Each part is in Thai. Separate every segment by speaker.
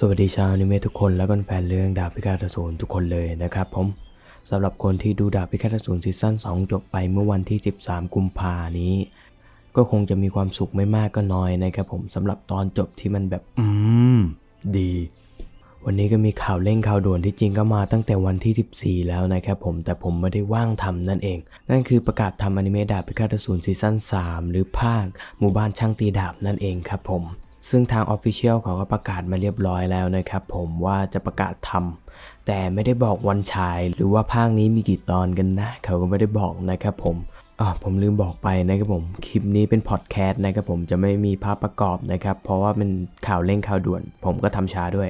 Speaker 1: สวัสดีชาวอนิเมะทุกคนและก็แฟนเรื่องดาบพิฆาตอสูรทุกคนเลยนะครับผมสำหรับคนที่ดูดาบพิฆาตอสูรซีซั่น2 จบไปเมื่อวันที่ 13 กุมภานี้ ก็คงจะมีความสุขไม่มากก็น้อยนะครับผมสำหรับตอนจบที่มันแบบ อืม ดี วันนี้ก็มีข่าวเร่งข่าวด่วนที่จริงก็มาตั้งแต่วันที่ 14 แล้วนะครับผมแต่ผมไม่ได้ว่างทำนั่นเอง นั่นคือประกาศทำอนิเมะดาบพิฆาตอสูรซีซั่น3 หรือภาคหมู่บ้านช่างตีดาบนั่นเองครับผม ซึ่งทางออฟฟิเชียลเขาก็ประกาศมาเรียบร้อยแล้วนะครับผมว่าจะประกาศทำแต่ไม่ได้บอกวันฉาย หรือว่าภาคนี้มีกี่ตอนกันนะ เขาก็ไม่ได้บอกนะครับผมอ่าผมลืมบอกไปนะครับผม คลิปนี้เป็นพอดแคสต์นะครับผมจะไม่มีภาพประกอบนะครับ เพราะว่าเป็นข่าวเร่งข่าวด่วน ผมก็ทำช้าด้วย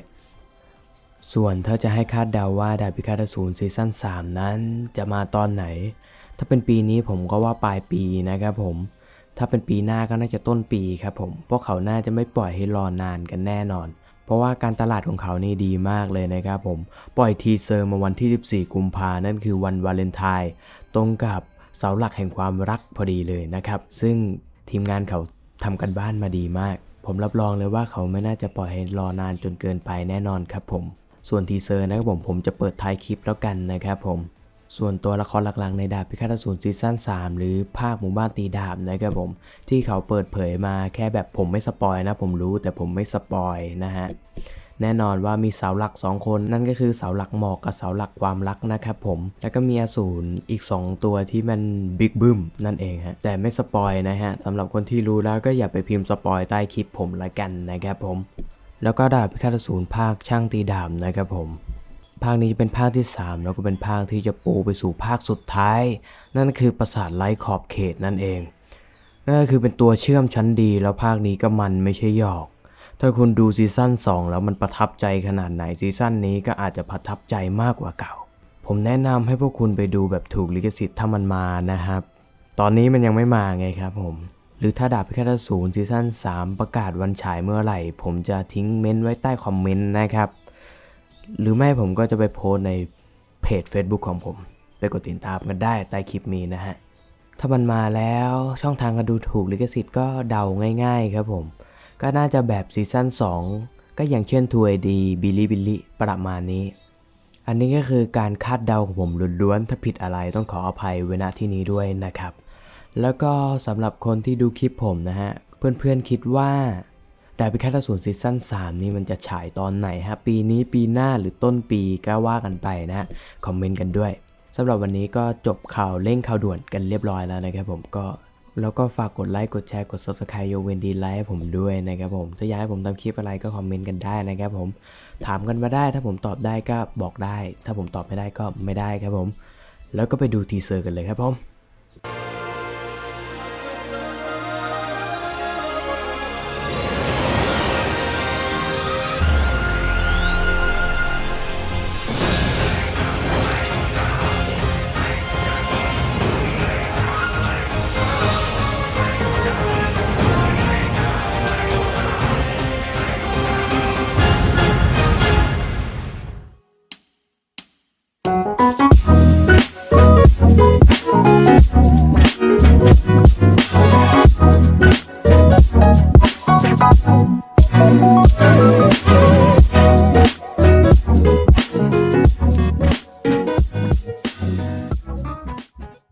Speaker 1: ส่วนถ้าจะให้คาดเดาว่าดาบพิฆาตอสูรซีซั่น3นั้นจะมาตอนไหน ถ้าเป็นปีนี้ผมก็ว่าปลายปีนะครับผม ถ้าเป็นปีหน้าก็น่าจะต้นปีครับผม พวกเขาน่าจะไม่ปล่อยให้รอนานกันแน่นอน เพราะว่าการตลาดของเขานี่ดีมากเลยนะครับผม ปล่อยทีเซอร์มาวันที่ 14 กุมภานั่นคือวันวาเลนไทน์ตรงกับเสาหลักแห่งความรักพอดีเลยนะครับ ซึ่งทีมงานเขาทำกันบ้านมาดีมาก ผมรับรองเลยว่าเขาไม่น่าจะปล่อยให้รอนานจนเกินไปแน่นอนครับผม ส่วนทีเซอร์นะครับผมผมจะเปิดท้ายคลิปแล้วกันนะครับผม ส่วนตัวละครหลักๆในดาบพิฆาตอสูรซีซั่น3 หรือภาคหมู่บ้านตีดาบนะครับผม ที่เขาเปิดเผยมาแค่แบบผมไม่สปอยนะ ผมรู้แต่ผมไม่สปอยนะฮะแน่นอนว่ามีเสาหลัก 2 คนนั่นก็คือเสาหลักหมอกกับเสาหลักความรักนะครับผม แล้วก็มีอสูรอีก 2 ตัวที่มันบิ๊กบึ้มนั่นเองฮะแต่ไม่สปอยนะฮะสำหรับคนที่รู้แล้วก็อย่าไปพิมพ์สปอยใต้คลิปผมละกันนะครับผม แล้วก็ดาบพิฆาตอสูรภาคช่างตีดาบนะครับผม ภาคนี้จะเป็นภาคที่ 3 แล้วก็เป็นภาคที่จะปูไปสู่ภาคสุดท้าย นั่นคือปราสาทไร้ขอบเขตนั่นเอง นั่นคือเป็นตัวเชื่อมชั้นดีแล้วภาคนี้ก็มันไม่ใช่หยอก ถ้าคุณดูซีซั่น2 แล้วมันประทับใจขนาดไหนซีซั่นนี้ก็อาจจะประทับใจมากกว่าเก่า ผมแนะนำให้พวกคุณไปดูแบบถูกลิขสิทธิ์ถ้ามันมานะครับ ตอนนี้มันยังไม่มาไงครับผมหรือถ้าดาบพิฆาตอสูรซีซั่น3 ประกาศวันฉายเมื่อไหร่ ผมจะทิ้งเม้นต์ไว้ใต้คอมเมนต์นะครับ หรือไม่ผมก็จะไปโพสในเพจ Facebook ของผม ไปกดติดตามกันได้ใต้คลิปนี้นะฮะ ถ้ามันมาแล้วช่องทางการดูถูกลิขสิทธิ์ก็เดาง่าย ๆ ครับผม ก็น่าจะแบบซีซั่น2 ก็อย่างเช่นทูไอดีบิลลี่บิลลี่ประมาณนี้ อันนี้ก็คือการคาดเดาของผมล้วนๆถ้าผิดอะไรต้องขออภัยเวณที่นี้ด้วยนะครับ แล้วก็สำหรับคนที่ดูคลิปผมนะฮะ เพื่อนๆคิดว่า ดาบพิฆาตอสูรซีซั่น3 นี่มันจะฉายตอนไหนฮะ ปีนี้ปีหน้าหรือต้นปีก็ว่ากันไปนะ คอมเมนต์กันด้วยสำหรับวันนี้ก็จบข่าวเร่งข่าวด่วนกันเรียบร้อยแล้วนะครับผมก็แล้วก็ฝากกดไลค์ กดแชร์ กด subscribe โยเวนดีไลค์ให้ผมด้วยนะครับผมถ้าอยากให้ผมทำคลิปอะไรก็คอมเมนต์กันได้นะครับผม ถามกันมาได้ ถ้าผมตอบได้ก็บอกได้ ถ้าผมตอบไม่ได้ก็ไม่ได้ครับผม แล้วก็ไปดูทีเซอร์กันเลยครับผม